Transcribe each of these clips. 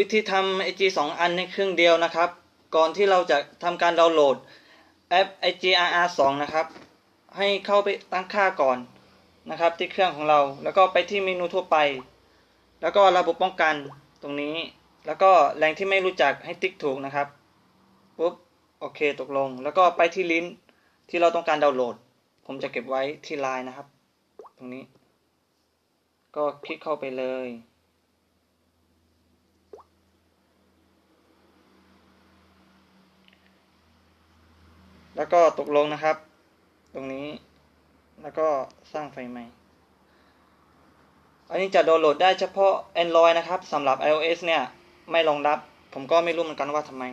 วิธีทำ IG สองอันในเครื่องเดียวนะครับ ก่อนที่เราจะทำการดาวน์โหลดแอป IGRR 2นะครับ ให้เข้าไปตั้งค่าก่อนนะครับ ที่เครื่องของเรา แล้วก็ไปที่เมนูทั่วไป แล้วก็ระบบป้องกันตรงนี้ แล้วก็แหล่งที่ไม่รู้จักให้ติ๊กถูกนะครับปุ๊บโอเคตกลง แล้วก็ไปที่ลิงก์ที่เราต้องการดาวน์โหลด ผมจะเก็บไว้ที่ไลน์นะครับ ตรงนี้ ก็คลิกเข้าไปเลย แล้วก็ตกลงนะครับ ตรงนี้แล้วก็สร้างไฟล์ใหม่ อันนี้จะดาวน์โหลดได้เฉพาะ Android นะครับสำหรับ iOS เนี่ย ไม่รองรับ ผมก็ไม่รู้เหมือนกันว่าทำไม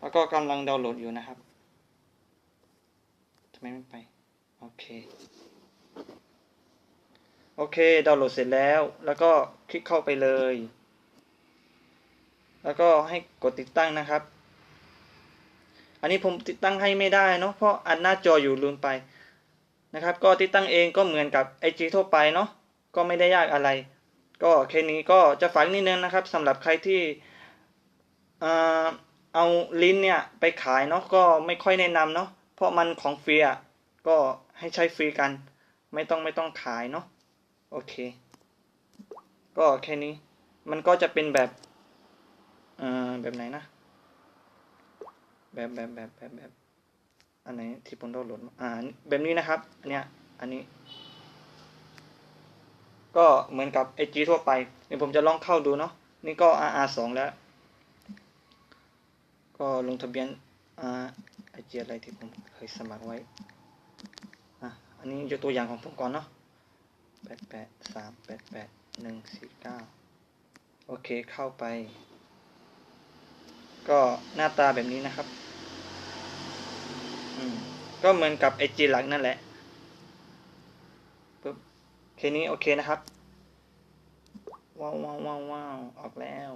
แล้วก็กำลังดาวน์โหลดอยู่นะครับทำไมไม่ไป โอเค โอเค ดาวน์โหลดเสร็จแล้ว แล้วก็คลิกเข้าไปเลย แล้วก็ให้กดติดตั้งนะครับ อันนี้ผมติดตั้งให้ไม่ได้เนาะเพราะอันหน้าจออยู่ลืมไปนะครับ ก็ติดตั้งเองก็เหมือนกับ IG ทั่วไปเนาะก็ไม่ได้ยากอะไร ก็แค่นี้ก็จะฝากนิดนึงนะครับสำหรับใครที่เอาลิ้นเนี่ยไปขายเนาะก็ไม่ค่อยแนะนำเนาะเพราะมันของฟรีอะก็ให้ใช้ฟรีกัน ไม่ต้องไม่ต้องขายเนาะโอเค ก็แค่นี้มันก็จะเป็นแบบเออแบบไหนนะ แบบแบบแบบแบบแบบอันไหนที่ผมดาวน์โหลดมาอ่าแบบนี้นะครับ อันเนี้ย อันนี้ ก็เหมือนกับ IG ทั่วไปเดี๋ยผมจะลองเข้าดูเนาะนี่ก็ RR 2แล้ว ก็ลงทะเบียนอ่า IG อะไรที่ผมเคยสมัครไว้อะอันนี้ยกตัวอย่างของผมก่อนเนาะแปดแปดสามแปดแปดหนึ่งสี่เก้าโอเคเข้าไป ก็หน้าตาแบบนี้นะครับ ก็เหมือนกับ IG หลักนั่นแหละปึ๊บแค่นี้โอเคนะครับ ว้าวว้าวว้าวว้าวออกแล้ว